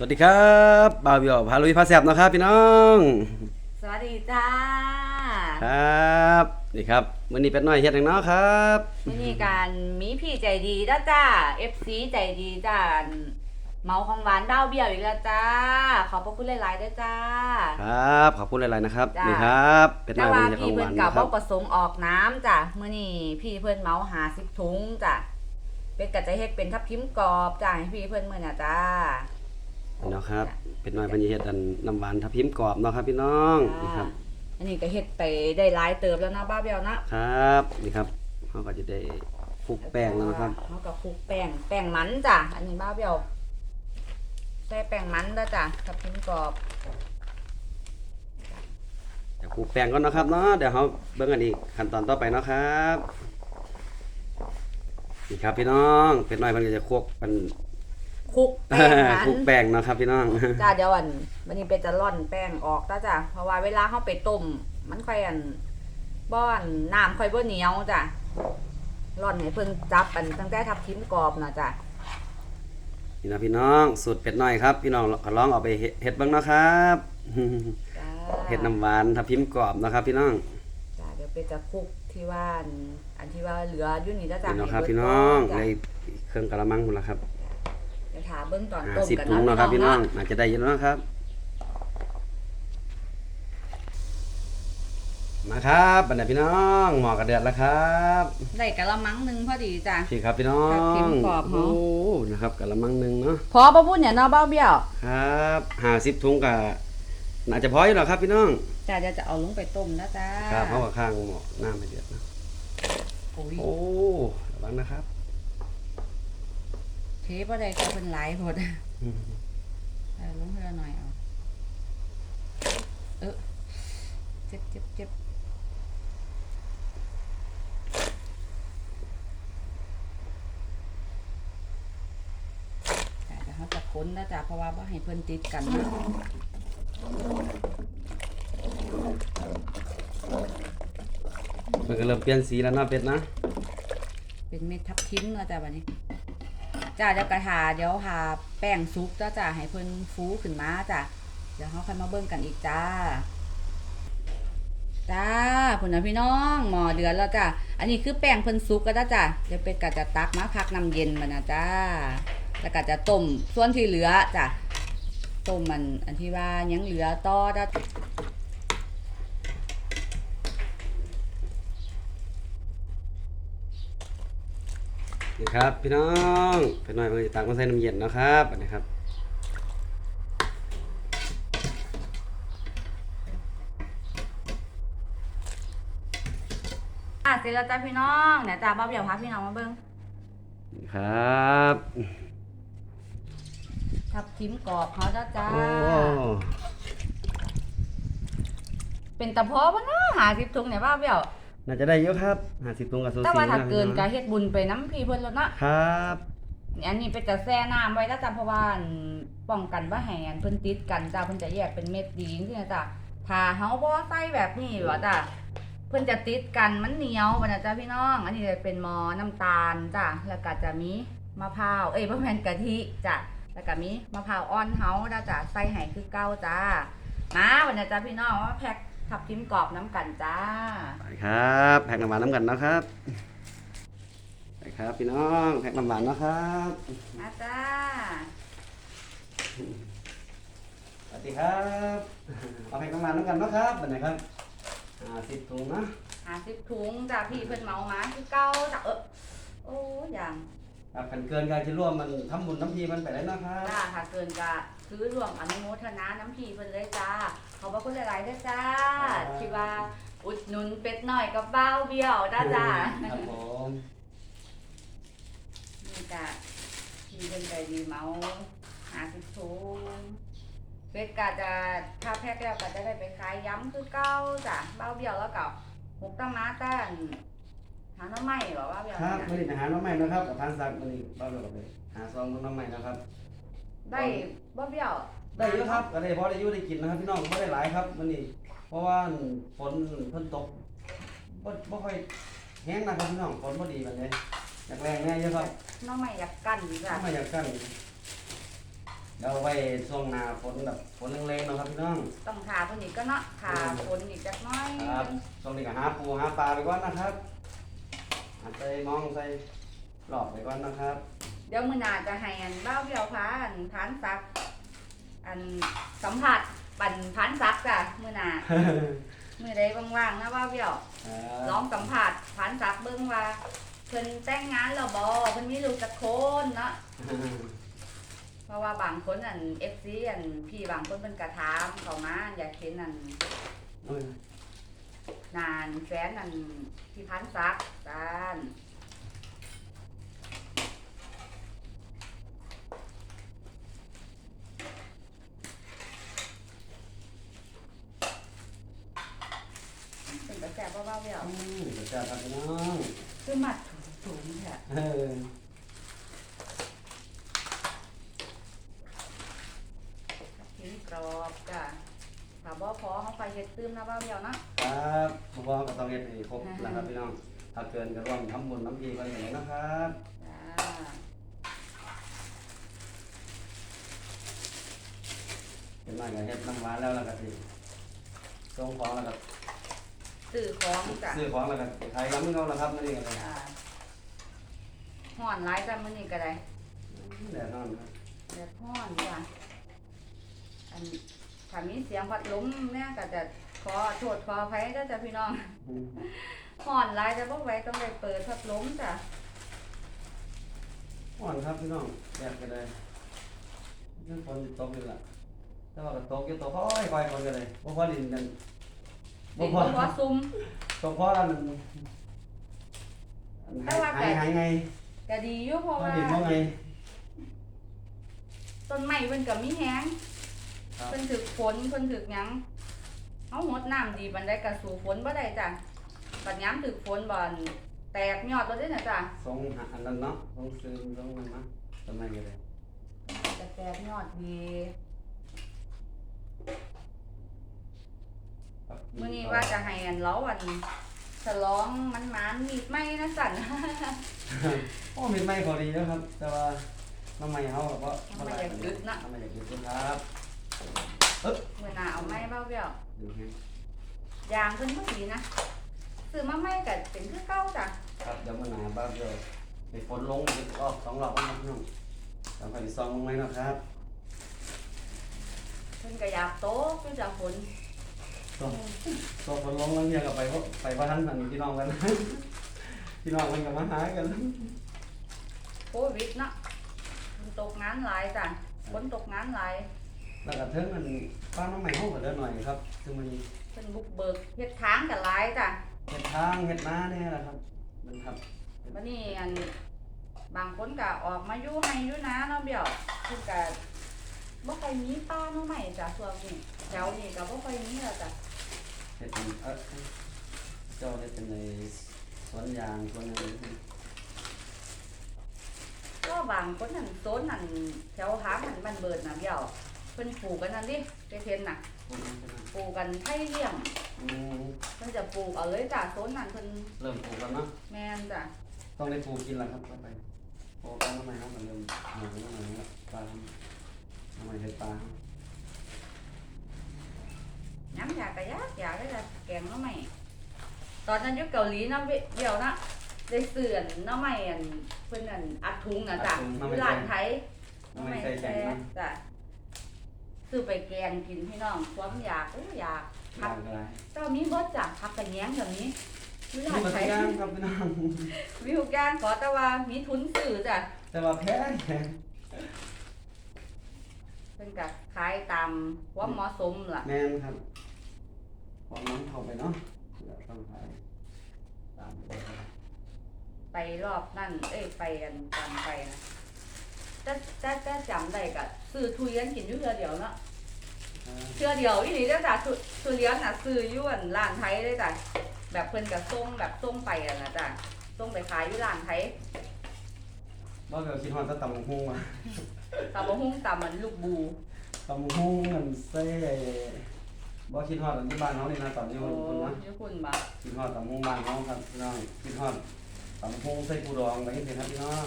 สวัสดีครับบ่าวเบียวพาลุยพาแซบนะครับพี่น้อง สวัสดีจ้าครับนี่ครับวันนี้เป็ดน้อยเฮ็ดหยังเนาะครับวันนี้การมีพี่ใจดีจ้าจ้า FC ใจดีจ้าเมาของหวานดาวเบี้ยวอีกแล้วจ้า ขอบพระคุณหลายๆด้วยจ้า ครับขอบคุณหลายๆนะครับจ้านี่ครับเป็ดน้แต่อยวันว่านี้จะขอพี่งหเพิ่วานนกับนะครับ่บประสงค์ออกน้ำจ้ะมื้อนี้พี่เพิ่นเมาหาสิบถุงจ้ะเป็ดก็จะเฮ็ดเป็นทับทิมกรอบจ้าให้พี่เพิ่นมื้อน่ะจ้า เนาะครับ เป็ดน้อยวันนี้เฮ็ดอันน้ำหวานทับทิมกรอบเนาะครับพี่น้องนี่ครับอันนี้ก็เฮ็ดไปได้หลายเติบแล้วนะบ้าเบี้ยวนะ ครับนี่ครับเขาก็จะได้คลุกแป้งแล้วนะครับเฮาก็คลุกแป้ง แป้งมันจ้ะ อันนี้บ้าเบี้ยวใส่แป้งมันแล้วจ้ะทับทิมกรอบ เดี๋ยวคลุกแป้งก่อนนะครับเนาะเดี๋ยวเขาเบิ่งกันอีกขั้นตอนต่อไปเนาะครับนี่ครับพี่น้อง เป็ดน้อยมันก็จะคลุกเป็นค ลุกแป้งมันคลุกแป้งเนาะครับพี่น้องจ้าเดี๋ยวอันวันนี้เป็นจะร่อนแป้งออกจ้าจ้ะเพราะว่าเวลาเขาไปต้มมันค่อยอันบ้อนน้ำค่อยบ่เหนียวจ้ะร่อนให้เพิ่นจับอันตั้งแต่ทับทิมกรอบนะจ้ะนี่นะพี่น้องสูตรเป็ดน้อยครับ พี่น้องก็ลองเอาไปเฮ็ดเฮ็ดเบ้างเนาะครับจ้าเฮ็ดน้ำหวานทับทิมกรอบนะครับ พี่น้องจ้าเดี๋ยวเป็นจะคลุกที่ว่าอันอันที่ว่าเหลืออยู่นี่จ้าจ้ะพี่น้องครับให้พี่เบิดน้องก่ในจ้ะเครื่องกะละมังหมดแล้วครับเดี๋ยว ถาเบิ้งตอนห้าต้มสิบกันถุงเนาะครับพี่น้องเาะอาจจะได้เยอะเนาะครับ มาครับบรรดาพี่น้องหมอกระเดือดแล้วครับได้กะละมังหนึงพอดีจ้ะ พี่ครับพี่น้องทับทิมกรอบเหรอโอ้นะครับกะละมังหนึงเนาะพอประพูดเนี่ยเนาะเบ้าเบี้ยวครับห้าสิบถุงกะน่าจะพออยู่หรอกครับพี่น้องจ้าเดี๋ยวจะเอาลงไปต้มนะจ้าครับเพราะว่าข้างหม้อน้ำไม่เดือดนะโอ้ยโอ้ระวังนะครับเทปอะไรก็เป็นหลายหมดเอาลงให้เราหน่อยเอา เออเจ็บเจ็บเจ็บแต่เดี๋ยวเขาจะค้นนะจ๊ะเพราะว่าว่าให้เพิ่นติดกันนะมันก็เริ่มเปลี่ยนสีแล้วเนาะเป็ดนะ เป็นเม็ดทับทิมนะจ๊ะวันนี้ จ้าเดี๋ยวกระทาเดี๋ยวหาแป้งซุปจ้าจ้าให้เพิ่นฟูขึ้นมาจ้ะเดี๋ยวเขาค่อยมาเบิ่งกันอีกจ้า จ้าผุนนะพี่น้องหมอเดือนแล้วจ้าอันนี้คือแป้งเพิ่นซุกก็ได้จ้าเดี๋ยวเป็ดก็จะตักมาพักน้ำเย็นมานะจ้าแล้วก็จะต้มส่วนที่เหลือจ้ะต้มมันอันที่ว่ายังเหลือต่อได้ นี่ครับ พี่น้องเป็ดน้อยมันจะตักมาใส่น้ำเย็นเนาะครับอันนี้ครับอะเสร็จแล้วจ้าพี่น้องเนี่ยจ้าบ๊อบเดี๋ยวพาพี่น้องมาเบิ่งนี่ครับทับทิมกรอบเขาจ้าจ้าโอ้เป็นตะเพาะบ่เนาะหาสิบถุงเนี่ยว่าเบี้ยว น่าจะได้เยอะครับห้าสิบตรงกับสูสีแต่ว่าถ้าะเกินก็พี่เฮ็ดบุญไปน้ำพี่เพิ่นแล้วเนาะครับอันนี้เป็นจะแช่น้ำไว้แล้วจ้าเพราะว่าอันป้องกันว่าแหงเพิ่นติดกันจ้าเพิ่นจะแยกเป็นเม็ดดีจังซี่นะจ้าถ้าเฮาบ่ใส่แบบนี้ว่าจ้าเพิ่นจะติดกันมันเหนียวบัดนะจ้าพี่น้อง อันนี้จะเป็นหมอน้ำตาลจ้าแล้วก็จะมีมะพร้าวเอ้ยบ่แม่นกะทิจ้าแล้วก็มีมะพร้าวอ่อนเฮาแล้วจ้าใส่ให้คือเก่าจ้ามาบัดนะจ้าพี่น้องมาแพ็ค ทับทิมกรอบน้ำกันจ้าไปครับแพ็กน้ำหวานน้ำกันเนาะครับไปครับพี่น้องแพ็กน้ำหวานเนาะครับมาจ้าสวัสดีครับเอาแพ็กน้ำหวานน้ำกันเนาะครับเป็นไงครับห้าสิบถุงนะหาสิบถุงจ้าพี่เพิ่นเมามาคือเก่าจ้าเออโอ้อย่างครับกันเกินการจะร่วมมันทำบุญน้ำพีมันไปแล้วนะครับ จ้าถ้าเกินก็ ซื้อรวมอนุโมทนาน้ำพีเพิ่นเลยจ้าขอบพระคุณหลายๆด้วยจ้าที่ว่าอุดหนุนเป็ดหน่อยกับบ้าวเบี้ยวจ้าจ้าครับผมนี่จ้าพี่เป็นใจดีเมาหาสิบถุงเป็ดก็จะถ้าแพ็คแล้วก็จะได้ไปขายย้ำคือเก่าจ้าบ้าวเบี้ยวแล้วก็หมกตะมาต้านหาหน้ำไม้เหรอว่าเบี้ยวครับเนี่ยไม่ได้ไปหาน้องใหม่นะครับกับทางสักมันนี่บ้านเราก็ไปหาซองน้องใหม่นะครับ ได้บ้าวเบี้ยวได้เยอะครับก็ได้พอได้อยุ่ได้กินนะครับ พี่น้องไม่ได้หลายครับมันนี่เพราะว่าฝนเพิ่นตกบ่บ่ค่อยแห้งนะครับพี่น้องฝนบ่ดีแบบนี้อยากแรงแน่เยอะครับหน้ำไม้อยากกั้นจ้ะถ้ามาอยากกันเดี๋ยวไว้ช่วงหน้าฝนแบบฝนแรงๆเนาะครับพี่น้องต้องทาเพิ่นอีกก็เนาะทาฝนอีกจักหน้อยครับช่วงนี้ก็หาปูหาปลาไปก่อนนะครับหาใส่มองใส่หลอกไปก่อนนะครับ เดี๋ยวมื้อหน้าจะให้อันบ้าวเบี้ยวพาอันพานซัก อันสัมผัสปันพานซักจ้ะมื้อหน้ามื้อใดว่างๆนะบ้าวเบี้ยวลองสัมผัสผ่านสักเบิ่งว่าเพิ่นแต่งงานแล้วบ่เพิ่นมีลูกจักคนเนาะเพราะว่าบางคนอัน FC อันพี่บางคนเพิ่นก็ถามเข้ามาอยากเห็นอันนานแฟนอันพี่พันซักกันเป็นกระแสบ่เบาๆเดียวอืมเดี๋ยวจะครับพี่น้องคือมัดถุงๆแท้เออกินกรอบจ้ะถ้าบ่พอเฮาไปเฮ็ดตื้มนะเบาเดียวเนาะครับผมว่าก็ต้องเฮ็ดให้ครบนะครับพี่น้องถ้าเกินก็ร่วมทำบุญน้ำพีกันอย่างนะครับจ้าเป็นมาก็เฮ็ดน้ำหวานแล้วแล้วก็สิส่งของแล้วก็ ซื้อของจ้ะซื้อของแล้วก็ขายน้ำเขาแล้วครับมื้อนี้ก็เลยอ่าฮ้อนหลายจ้ะมื้อนี้ก็ได้แน่นอนครับแดดฮ้อนจ้ะอันถ้ามีเสียงพัดลมเนี่ยก็จะขอโทษขออภัยเด้อจ้ะพี่น้องอืมฮ้อนหลายจะบ่ไหวต้องได้เปิดพัดลมจ้ะอ่อนครับพี่น้องแยกกันเลยนี่ฝนสิตกนี่ล่ะแต่ว่าก็ตกอยู่ตกค่อยๆคนกันเลยบ่พอดินกัน สิบ่พอซุ่มตกเพราะอันอันแต่ว่าหายหายไงก็ดีอยู่เพราะพอว่าดินว่าไงต้นไม้เพิ่นก็มีแฮงครับเพิ่นถึกฝนเพิ่นถึกหยังเฮาหดน้ำดีปานใดก็สู้ฝนบ่ได้จ้ะปัญยามถึกฝนบ่อนแตกยอดบ่ได้น่ะจ้ะทรงหาอันนั้นเนาะทรงซื้อทรงมันนะทำไมกันเลยจะแตกยอดดี ครับมื้อนี้ว่าจะให้อันเราอันฉลองมันหมานมีดไหม้นะสั่นโอ้มีไม่พอดีแล้วครับ แต่ว่าน้ำไม่เขาแบบว่าน้ำไม่อยากยึดนะน้ำไม่อยากยึดครับมื้อหน้าเอาไม้เบ้าเบี้ยวดูให้ยางเพิ่นบ่ดีนะซื้อมาใหม่ก็เป็นคือเก่าจ้ะครับเดี๋ยวมันหนาบ้าเดียวไปฝนลงอีกรอบสองรอบบ้างพี่น้องแล้วไปซองลงไหมนะครับเพิ่นก็อยากโตคือจะฝน ตัวตัวฝนลงแล้วเนี่ยก็ไปว่าไปว่าท่านมันพี่น้องกันพี่น้องมันก็มาหากันโควิดเนาะมันตกงานหลายจ้ะฝนตกงานหลายแล้วก็เทิงมันป้าน้องใหม่ห้องก็เดินหน่อยครับคือมันเพิ่นบุกเบิกเฮ็ดทางก็หลายจ้ะเห็ดทางเห็ดนาเนี่ยแหละครับมันครับวันนี้อันบางคนก็ออกมาอยู่ให้อยู่นะเนาะเบี้ยวเพิ่นก็ บ่ค่อยมีป้าเนาะใหม่จ้ะส่วนนี้แถวนี้ก็บ่ค่อยมีแล้วจ้ะเห็ดเป็นเออเจ้าได้เป็นในสวนยางสวนอะไรนี่ก็บางคนนั่นโซนนั่นแถวหางหันบ้านเบิดน่ะเบี้ยวเพิ่นปลูกกันนั่นดิไปเทนน่ะพวกนั้นใช่ไหมปลูกกันไทยเลี้ยงอืมเพิ่นจะปลูกเอาเลยจ้ะโซนนั่นเพิ่นเริ่มปลูกแล้วเนาะแม่นจ้ะต้องได้ปลูกกินแล้วครับต่อไปโอ้ป้าน้องใหม่ห้องก็เริ่มหมูน้องใหม่แล้วปลาน้อ งใหม่เห็ดปลาย้ำอยากก็อยากอยากได้จ้ะแกงเนาะใหม่ตอนนั้นอยู่เกาหลีเนาะเบี้ยวนะได้เสื่อนเนาะใหม่อันเพิ่นอันอัดถุงน่ะจ้ะอยู่ร้านไทยน้องใหม่ใส่แข็งนะจ้ะซื้อไปแกงกินพี่น้องความอยากอู้อยากยางก็ได้เจ้ามีเบิดจ้ะผักกระแยงแบบนี้มีนี่ร้านมาไททุยกอย่างครับพี่น้องมีทุกอย่างขอแต่ว่ามีทุนซื้อจ้ะแต่ว่าแพ้แพง เพิ่นก็ขายตามความเหมาะสมล่ะแมนครับของน้องเข้าไปเนาะเดี๋ยวต้องขายตามตัวครับไปรอบนั่นเอ้ยไปกันตอนไปนะแต่แต่แต่จำได้ก็ซื้อทุเรียนกินอยู่เทื่อเดียวเนาะเทื่อเดียวอีหลีเด้อจ้ะทุทุเรียนน่ะซื้ออยู่อั่นร้านไทยเลยจ้ะแบบเพิ่นก็ส่งแบบส่งไปอะนะจ้ะส่งไปขายอยู่ร้านไทย บ่เดี๋ยวคิดฮอดแตะตำบักหุ่งว่ะตำบักหุ่งตำมันลูกบูตำบักหุ่งมันเซ่บ่คิดฮอดอันที่บ้านเฮานี่นะตอนนี้โอ้คนคนนะยคุณบ่คิดฮอดตำบักหุ่งบ้านเฮาครับพี่น้องคิดฮอดตำบักหุ่งใส่ปูดองไปจังซี่ครับพี่น้อง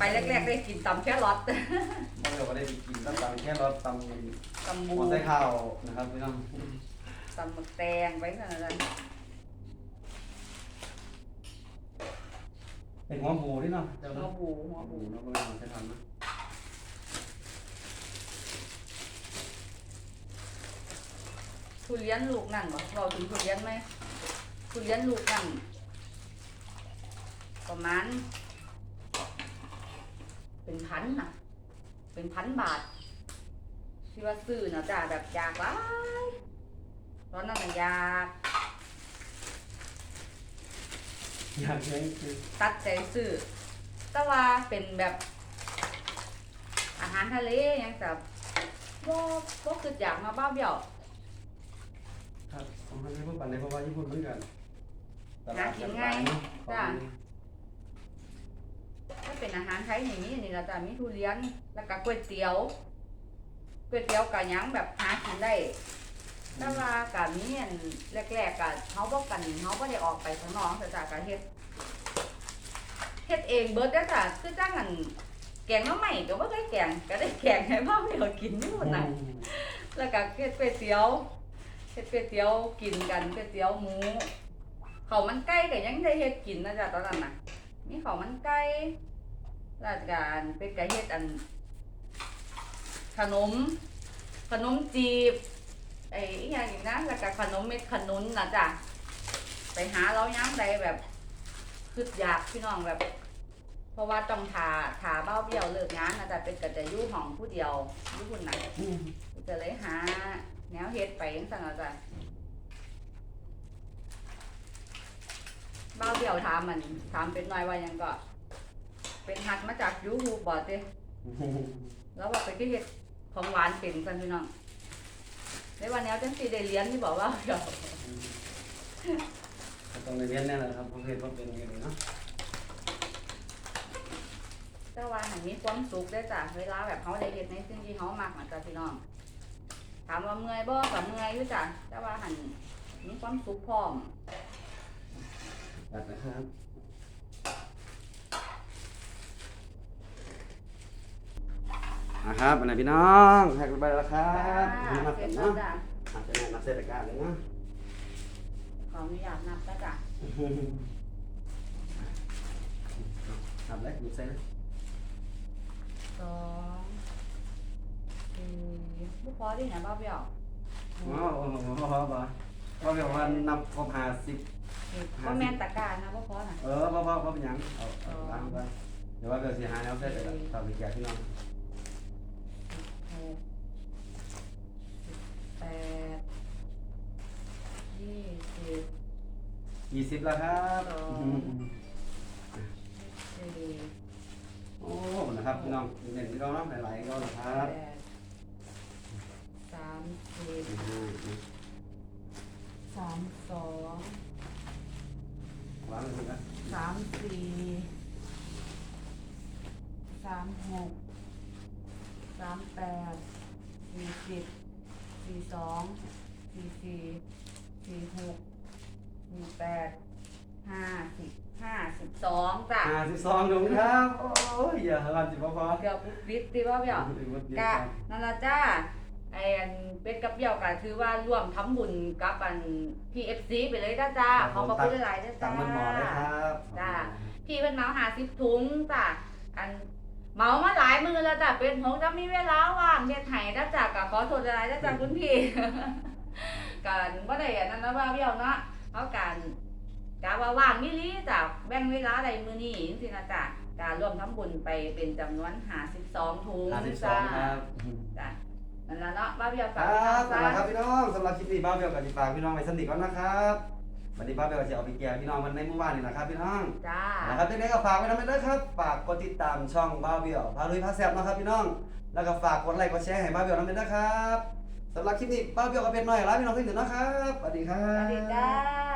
ไปแรกๆได้กินตำแค่รสบ่ได้ว่าได้ไปกินตำตำแค่รสตำตำหบูมูใส่ข้าวนะครับพี่น้องตำหมึกแตงไว้ขนาดนั้น เป็นหัวหมูนี่เนาะเจ้าหัวเนาะบูหัวหัวหบูมูเนาะบ่ได้ใช้ทำนะทุเรียนลูกนั่นบ่เราถึงทุเรียนไหมทุเรียนลูกนั่นประมาณ เป็นพันน่ะ เป็นพันบาท ที่ว่าซื้อเนาะจ้าแบบอยากหลายตอนนั้นน่ะอยาก อยากเลี้ยงคือตัดใจซื้อแต่ว่าเป็นแบบ อาหารทะเลหยังแบบบ่บ่คืออยากมาบ้าเบี้ยวครับของท่านที่พูดปันในเพราะว่าญี่ปุ่นเหมือนกันตลาดหากินง่ายเนาะจ้ะถ้าเป็นอาหารไทยอย่างนี้นี่เราจะมีทุเรียนแล้วก็ก๋วยเตี๋ยวก๋วยเตี๋ยวกับยังแบบหากินได้ แต่ว่ากับนี้อันแรกๆกับเขาบอกกันเขาก็ได้ออกไปข้างนอกแต่จากการเฮ็ดเฮ็ดเองเบิร์ดได้อจ้ะคือจ้างกันแกงน้ำใหม่ก็ว่าได้แกงก็ได้แกงให้พ่อไม่เอากินอยู่หมดน่ะแล้วก็เฮ็ดก๋วยเตี๋ยวเฮ็ดก๋วยเตี๋ยวกินกันก๋วยเตี๋ยวหมูข้าวมันไก่ก็ยังได้เฮ็ดกินนะจ๊ะตอนนั้นน่ะมีข้าวมันไก่แล้วก็อันเป็นไก่เฮ็ดอัน ขนม ขนมจีบ ไอ้อีหยังอีกนะแล้วก็ขนมเม็ดขนุนนะจ๊ะไปหาเราย้ำใดแบบคืออยากพี่น้องแบบ เพราะว่าต้องทาทาเบ้าเบี้ยวเลิกงานนะจ๊ะเป็นก็จะอยู่ห้องผู้เดียวอยู่คนไหนอืมจะเลยหา แนวเฮ็ดไปจังซั่นล่ะจ้ะบ้าวเดี่ยวถามมันถามเป็นหน่อยว่าหยังก็ เป็นหัดมาจาก YouTube บ่ติแล้วว่าไปที่เฮ็ดของหวานเป็นซั่นพี่น้อง ในวันแนวจังสิได้เรียนที่บอกว่าเดี๋ยวก็ต้องในเรียนแน่แหละครับประเภทว่าเป็นอยังไงเนาะแต่ว่าหันมีความสุขได้อจ้ะเวลาแบบเขาได้เฮ็ดในสิ่งที่เขามักนะจ้ะพี่น้อง ถามว่าเมื่อยบ่ก็เมื่อยอยู่จ้ะแต่ว่าหันมีความสุขพร้อมตัดนะครับ อะครับอันไหนพี่น้องแท็กไปแล้วครับจ้ามาเสเสร็ร็จจแล้วเนาะจ้ะอาจจะแนะนำเศรษฐการเลยเนาะขออนุญาตนับแล้วจ้ะทำแล้วหยุดเซ็นสองสี่ลูกพอดีนะบ้าเบี้ยวว้าวโอ้โหพอพอพอพอแบบว่านับครบห้าสิบก็แม่นตะการนะบ่พอน่ะเออพอพอพอเป็นหยังเอาเอาล้างไปเดี๋ยวว่าเกิดเสียหายแล้วเสร็จแล้วต่อไปแจกพี่น้อง หกสิบแป ดยี่สิบยี่สิบแล้วครับสองสี่โอ้นะครับพี่น้องเด่นพี่น้องเนาะหลายๆก็นะครับแปดสามสิบสามสองวางเลยนะสามสี่สามหกสามแปดสี่สิบ สี่สองสี่สี่สี่หกสี่แปดห้าสิบห้าสิบสองจ้ะห้าสิบสองถุงครับ โอ้ยอย่าหันจิบพอพอเกือบปุ๊บปิดตีว่าเบี้ยวกะนั่นละจ้าไอ้อันเป็ดกับเบี้ยวกะถือว่าร่วมทำบุญกับอัน PFC ไปเลยจ้าจ้าขอบพระคุณหลายๆจ้าตัจ้างมันหมอเลยครับจ้าพี่เป็นเมาหาสิบถุงจ้ะอัน เมามาหลายมือแล้วจ้ะเป็นหงจะมีเวลาว่างเฮ็ดไห้จ้ะจ้ะก็ขอโทษหลายๆจ้ะจ้ะคุณพี่กันบ่ได้อันนั้นนะว่าเบี้ยวเนาะเอาการกะว่าว่างนี่ลีจ้ะแบ่งเวลาได้มื้อนี้จังซี่นะจ้ะการร่วมทำบุญไปเป็นจำนวน52ถุงห้าสิบสองครับจ้ะนั่นล่ะเนาะว่าเบี้ยวคฝารักบพี่น้องสำหรับครับจ้ะพี่น้องสำหรับคลิปนี้บ้าเบลกับจิฝากพี่น้องไว้สนิทก่อนนะครับ วันนี้บ้าเบลจะเอาไปแก่พี่น้องมันในหมู่บ้านนี่นะครับพี่น้องจ้านะครับยังไงก็ฝากไว้ทำไมด้วยครับฝากกดติดตามช่องบ้าเบลพาลุยพาแซบนะครับพี่น้อง แล้วก็ฝากกดไลค์กดแชร์ให้บ้าเบลทำไมด้วยครับสำหรับคลิปนี้บ้าเบลกับเป็นหน่อยลาพี่น้องเพื่อนๆนะครับสวัสดีครัสบวัสดีจ้า